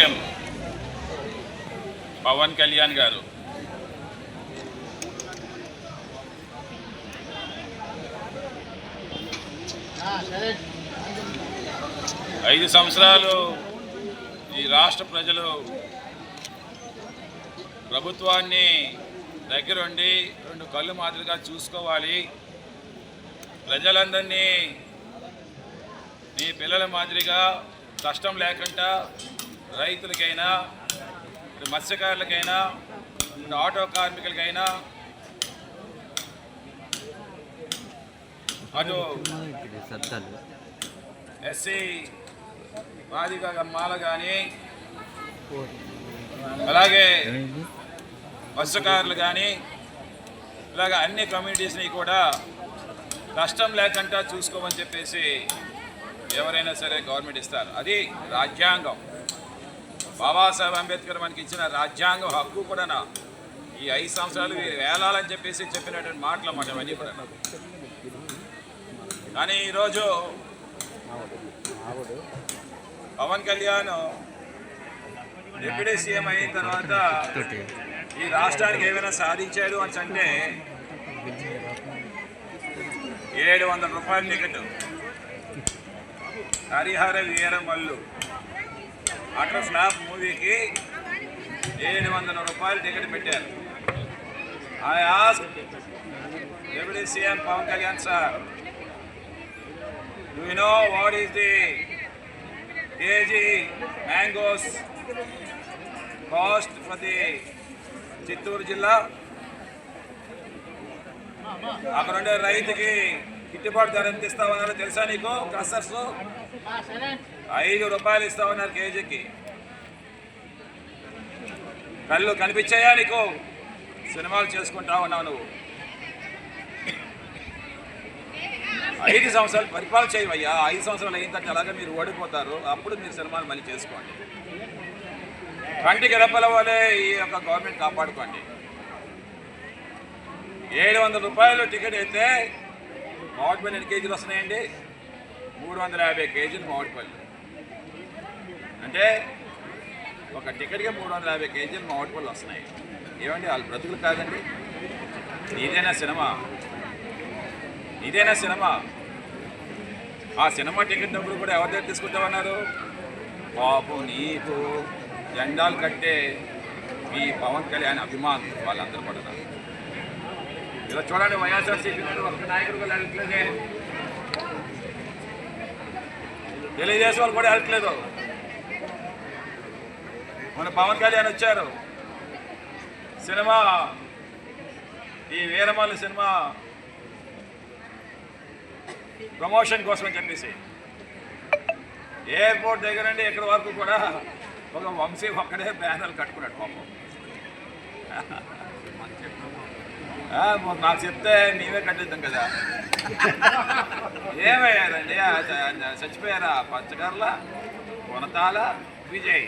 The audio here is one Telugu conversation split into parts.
సీఎం పవన్ కళ్యాణ్ గారు. ఐదు సంవత్సరాలు ఈ రాష్ట్ర ప్రజలు ప్రభుత్వాన్ని దగ్గరుండి రెండు కళ్ళు మాదిరిగా చూసుకోవాలి. ప్రజలందరినీ నీ పిల్లల మాదిరిగా కష్టం లేకుండా రైతులకైనా మత్స్యకారులకైనా ఆటో కార్మికులకైనా అటు ఎస్సీ బాధిక మాల కానీ అలాగే మత్స్యకారులు కానీ ఇలాగ అన్ని కమ్యూనిటీస్ని కూడా కష్టం లేకుండా చూసుకోమని చెప్పేసి ఎవరైనా సరే గవర్నమెంట్ ఇస్తారు. అది రాజ్యాంగం. బాబాసాహెబ్ అంబేద్కర్ మనకి ఇచ్చిన రాజ్యాంగం హక్కు కూడా ఈ ఐదు సంవత్సరాలు వేలాలని చెప్పేసి చెప్పినటువంటి మాటలు మాట అవన్నీ కూడా. కానీ ఈరోజు పవన్ కళ్యాణ్ డిప్యూటీ సీఎం అయిన తర్వాత ఈ రాష్ట్రానికి ఏమైనా సాధించాడు అని అంటే ఏడు వందల రూపాయల ticket. Harihara Veeramallu utter flop మూవీకి ఏడు వందల రూపాయలు టికెట్ పెట్టారు. I ask deputy CM Pavan Kalyan sir do you know what is the KG mangoes cost for the Chittoor zilla? అక్కడ ఉండే రైతుకి గిట్టుబాటు ధర ఎంత ఇస్తామన్నారో తెలుసా నీకు క్రసర్స్ ఐదు రూపాయలు ఇస్తామన్నారు కేజీకి. కళ్ళు కనిపించాయా నీకు? సినిమాలు చేసుకుంటా ఉన్నావు నువ్వు. ఐదు సంవత్సరాలు పరిపాలన చేయవయ్యా. ఐదు సంవత్సరాలు అయిన తర్వాత అలాగే మీరు ఓడిపోతారు అప్పుడు మీరు సినిమాలు మళ్ళీ చేసుకోండి. కంటికి రెప్పల వలే ఈ యొక్క గవర్నమెంట్ కాపాడుకోండి. ఏడు వందల రూపాయలు టికెట్ అయితే మామిడిపల్లి ఎన్ని కేజీలు వస్తున్నాయండి? మూడు వందల యాభై కేజీలు మామిడిపల్లి. అంటే ఒక టికెట్కి మూడు వందల యాభై కేజీలు మామిడిపల్లి వస్తున్నాయి. ఏమండి వాళ్ళు బ్రతుకులు కాదండి? నీదైనా సినిమా. ఇదేనా సినిమా. ఆ సినిమా టికెట్ డబ్బులు కూడా ఎవరి దగ్గర తీసుకుంటామన్నారు? పాపు నీకు జెండాలు కట్టే మీ పవన్ కళ్యాణ్ అభిమానులు వాళ్ళందరూ కూడా. ఇలా చూడండి వైఎస్ఆర్సీపీ నుండి ఒక్క నాయకుడు కూడా వెళ్ళట్లేదే. తెలియజేసే వాళ్ళు కూడా వెళ్ళట్లేదు. మన పవన్ కళ్యాణ్ వచ్చారు. సినిమా ఈ వీరమల్లి సినిమా ప్రమోషన్ కోసం అని చెప్పేసి. ఎయిర్పోర్ట్ దగ్గర నుండి ఇక్కడ వరకు కూడా ఒక వంశీ ఒక్కడే బ్యానర్లు కట్టుకున్నాడు పాపం. నాకు చెప్తే నీవే కట్టిద్దాం కదా. ఏమయ్యారండి? చచ్చిపోయారా? పచ్చకర్ల కొనతాల విజయ్.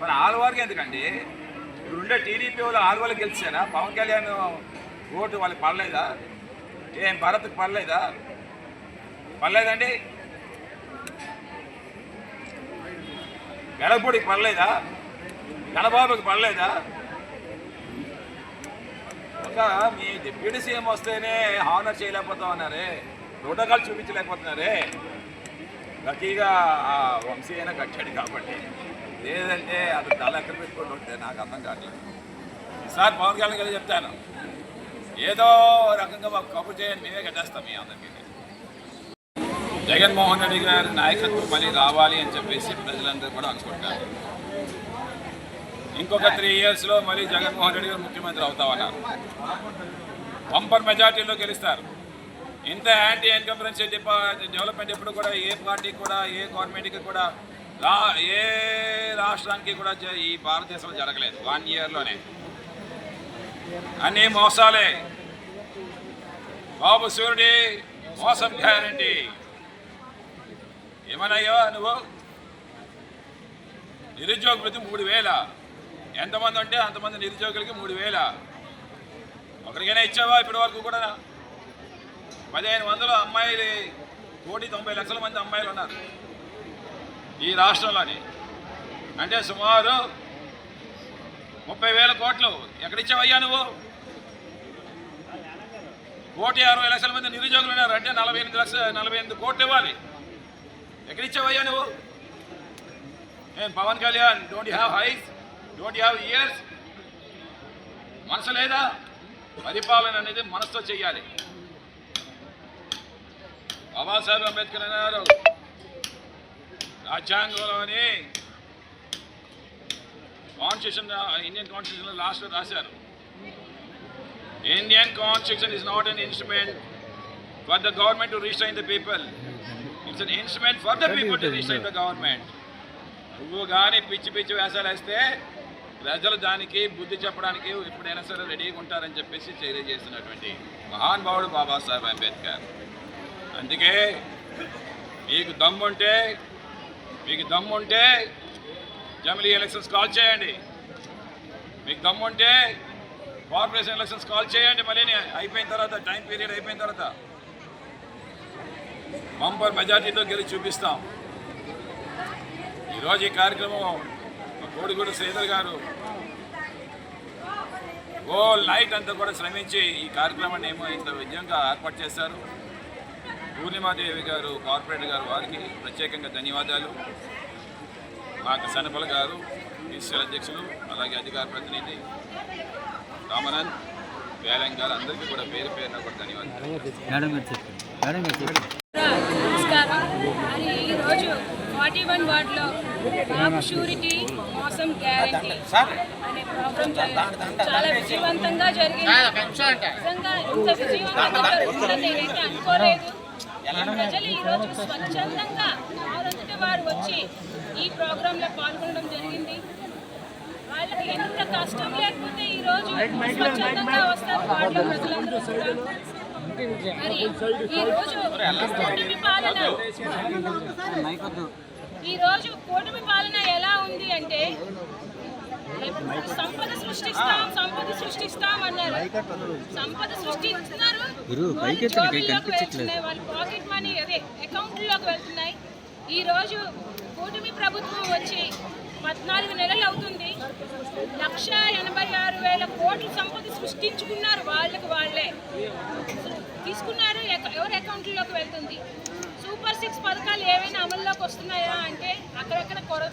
మరి ఆలవారికి ఎందుకండి? ఇప్పుడు ఉండే టీడీపీ వాళ్ళు ఆలవాళ్ళు గెలిచారా? పవన్ కళ్యాణ్ ఓటు వాళ్ళకి పడలేదా? ఏం భరత్కి పడలేదా? పర్లేదండి గడపూడికి పర్లేదా గణబాబుకి పర్లేదా ఒక మీ డిప్యూటీ సీఎం వస్తేనే హానర్ చేయలేకపోతా ఉన్నారే ప్రోటోకాల్ చూపించలేకపోతున్నారే. గట్టిగా ఆ వంశీ అయినా కట్టాడు కాబట్టి. లేదంటే అది తల ఎక్కడ పెట్టుకుంటూ ఉంటే నాకు అర్థం కావట్లేదు. ఈసారి పవన్ కళ్యాణ్ గారు చెప్తాను. ఏదో రకంగా మాకు కబుర్ చేయండి మేమే కట్టేస్తాం మీ అందరికీ. జగన్మోహన్ రెడ్డి గారి నాయకత్వం మళ్ళీ రావాలి అని చెప్పేసి ప్రజలందరూ కూడా అనుకుంటారు. ఇంకొక త్రీ ఇయర్స్లో మళ్ళీ జగన్మోహన్ రెడ్డి గారు ముఖ్యమంత్రి అవుతామన్నారు. పంపర్ మెజార్టీలో గెలుస్తారు. ఇంత యాంటీ ఎన్కంపరెన్సీ డెవలప్మెంట్ ఎప్పుడు కూడా ఏ పార్టీ కూడా ఏ గవర్నమెంట్కి కూడా రా ఏ రాష్ట్రానికి కూడా ఈ భారతదేశంలో జరగలేదు. వన్ ఇయర్లోనే అన్ని మోసాలే. బాబు సూర్యుడి మోసం గ్యారంటీ. ఏమన్నాయో నువ్వు? నిరుద్యోగ వృత్తి మూడు వేల. ఎంతమంది ఉంటే అంతమంది నిరుద్యోగులకి మూడు వేల. ఒకరికైనా ఇచ్చావా ఇప్పటి వరకు కూడా? పదిహేను వందల అమ్మాయిలు కోటి తొంభై లక్షల మంది అమ్మాయిలు ఉన్నారు. ఈ రాష్ట్రంలోని అంటే సుమారు ముప్పై వేల కోట్లు ఎక్కడిచ్చావయ్యా నువ్వు? కోటి అరవై లక్షల మంది నిరుద్యోగులు ఉన్నారు అంటే నలభై ఎనిమిది లక్షల నలభై ఎనిమిది కోట్లు ఇవ్వాలి. ఎక్కడిచ్చావయ్యా నువ్వు? నేను Pavan Kalyan don't have eyes don't have ears మనసు లేదా? పరిపాలన అనేది మనసుతో చెయ్యాలి. బాబాసాహెబ్ అంబేద్కర్ అన్నారు రాజ్యాంగంలోని కాన్స్టిట్యూషన్ ఇండియన్ కాన్స్టిట్యూషన్ లాస్ట్లో రాశారు. Indian constitution is not an instrument for the government to restrain the people it's an instrument for the people to restrain the government నువ్వు కానీ పిచ్చి పిచ్చి వేషాలు వేస్తే ప్రజలు దానికి బుద్ధి చెప్పడానికి ఎప్పుడైనా సరే రెడీగా ఉంటారని చెప్పేసి తెలియజేస్తున్నటువంటి మహానుభావుడు బాబాసాహెబ్ అంబేద్కర్. అందుకే మీకు దమ్ముంటే మీకు దమ్ముంటే జమిలీ ఎలక్షన్స్ కాల్ చేయండి. మీకు దమ్ముంటే కార్పొరేషన్ ఎలక్షన్స్ కాల్ చేయండి మళ్ళీ అయిపోయిన తర్వాత టైం పీరియడ్ అయిపోయిన తర్వాత. మంపర్ మెజార్టీతో గెలిచి చూపిస్తాం. ఈరోజు ఈ కార్యక్రమం కోడిగూడ శ్రీధర్ గారు ఓ నైట్ అంతా కూడా శ్రమించి ఈ కార్యక్రమాన్ని ఏమో ఇంత విజయంగా ఏర్పాటు చేశారు. పూర్ణిమాదేవి గారు కార్పొరేటర్ గారు వారికి ప్రత్యేకంగా ధన్యవాదాలు. మాకు సనపల గారు ఈశ్వర అధ్యక్షులు అలాగే అధికార ప్రతినిధి రామనంద్ వేలం గారు అందరికీ కూడా పేరు పేరున కూడా ధన్యవాదాలు. నమస్కారం. మరి ఈరోజు ఫార్టీ వన్ వార్డులో బాబు షూరిటీ మోసం గ్యారంటీ అనే ప్రోగ్రామ్ చాలా విజయవంతంగా జరిగింది. నిజంగా ఇంత విజయవంతంగా జరుగుతుందని నేనైతే అనుకోలేదు. ప్రజలు ఈరోజు స్వచ్ఛందంగా వారంతటి వారు వచ్చి ఈ ప్రోగ్రాంలో పాల్గొనడం జరిగింది. వాళ్ళకి ఎంత కష్టం లేకపోతే ఈరోజు స్వచ్ఛందంగా వస్తారు వార్డులో ప్రజలందరూ కూడా. మరి ఈ రోజు కూటమి పాలన ఈ కూటమి పాలన ఎలా ఉంది అంటే సంపద సృష్టిస్తాం సంపద సృష్టిస్తాం అన్నారు. సంపద సృష్టిస్తున్నారు. వాళ్ళ పాకెట్ మనీ అదే అకౌంట్లోకి వెళ్తున్నాయి. ఈ రోజు కూటమి ప్రభుత్వం వచ్చి పద్నాలుగు నెలలు అవుతుంది. లక్ష ఎనభై ఆరు వేల కోట్ల సంపద సృష్టించుకున్నారు వాళ్ళకి వాళ్ళే. తీసుకున్నారు ఎవరి అకౌంట్లోకి వెళ్తుంది? సూపర్ సిక్స్ పథకాలు ఏవైనా అమల్లోకి వస్తున్నాయా అంటే అక్కడక్కడ కొర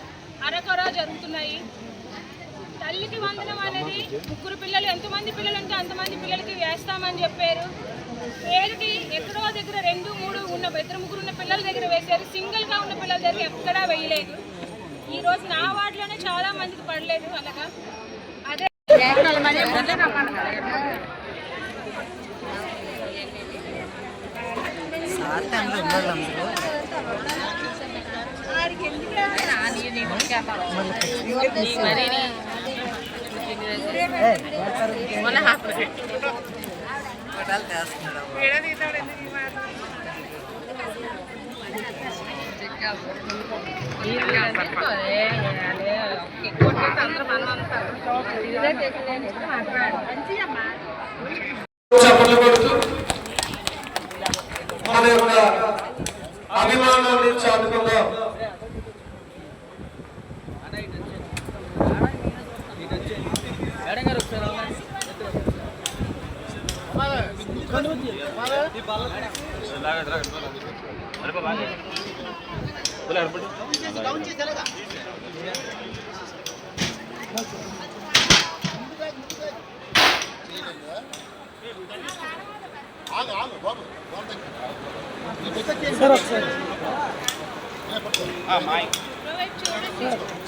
అరకొర జరుగుతున్నాయి. తల్లికి వందనం అనేది ముగ్గురు పిల్లలు ఎంతమంది పిల్లలు ఉంటే అంతమంది పిల్లలకి వేస్తామని చెప్పారు. పేరుకి ఎక్కడో దగ్గర రెండు మూడు ఉన్న ఇద్దరు ముగ్గురు ఉన్న పిల్లల దగ్గర వేశారు. సింగిల్గా ఉన్న పిల్లల దగ్గర ఎక్కడా వేయలేదు. ఈ రోజు నా వార్డులోనే చాలా మందికి పడలేదు అలాగా అదే చప్పట్లు కొడుతూ మన యొక్క అభిమానాన్ని చాటుకుందాం మేడం గారు ఒకసారి వైపు చూడండి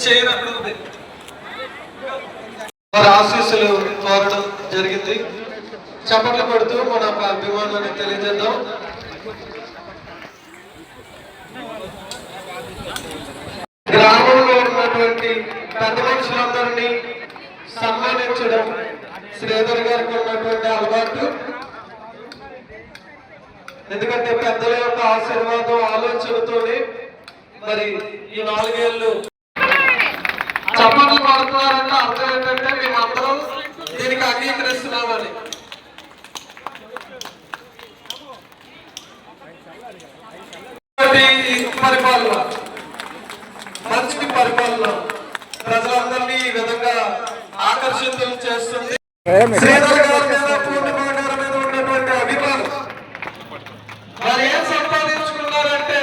చేయనట్లుంది వారి ఆశీస్సులు కోరడం జరిగింది. చప్పట్లు కొడుతూ మన అభిమానాన్ని తెలియజేద్దాం. గ్రామంలో ఉన్నటువంటి పెద్ద మనుషులందరినీ సన్మానించడం శ్రీధర్ గారికి ఉన్నటువంటి అలవాటు. ఎందుకంటే పెద్దల యొక్క ఆశీర్వాదం ఆలోచనతోనే మరి ఈ నాలుగేళ్ళు చప్పట్లు పడుతున్నారంటే అర్థం ఏంటంటే మేమందరం దీనికి అంగీకరిస్తున్నామని. పరిపాలన మంచి పరిపాలన. ప్రజలందరినీ ఈ విధంగా ఆకర్షితులు చేస్తుంది. శ్రీధర్ గారి మీద పూర్ణిమ గారి మీద ఉన్నటువంటి అభిమానం. వారు ఏం సంపాదించుకున్నారంటే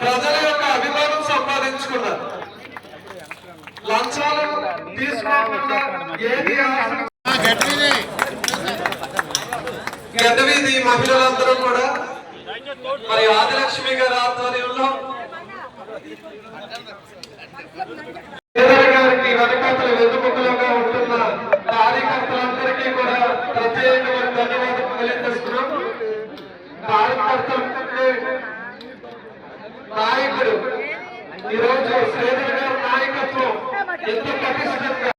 ప్రజల యొక్క అభిమానం సంపాదించుకున్నారు. లంచాలు తీసుకోకుండా ఏది గడ్డవీధి మహిళలందరూ కూడా మరి ఆదిలక్ష్మి గారి ఆధ్వర్యంలో గారికి వెనకాతల వెనుముకలుగా ఉంటున్న కార్యకర్తలందరికీ కూడా ప్రత్యేకమైన ధన్యవాదాలు తెలియజేస్తున్నాం. కార్యకర్తలంటే నాయకుడు ఈరోజు శ్రీధర్ గారి నాయకత్వం ఎంత పటిష్టంగా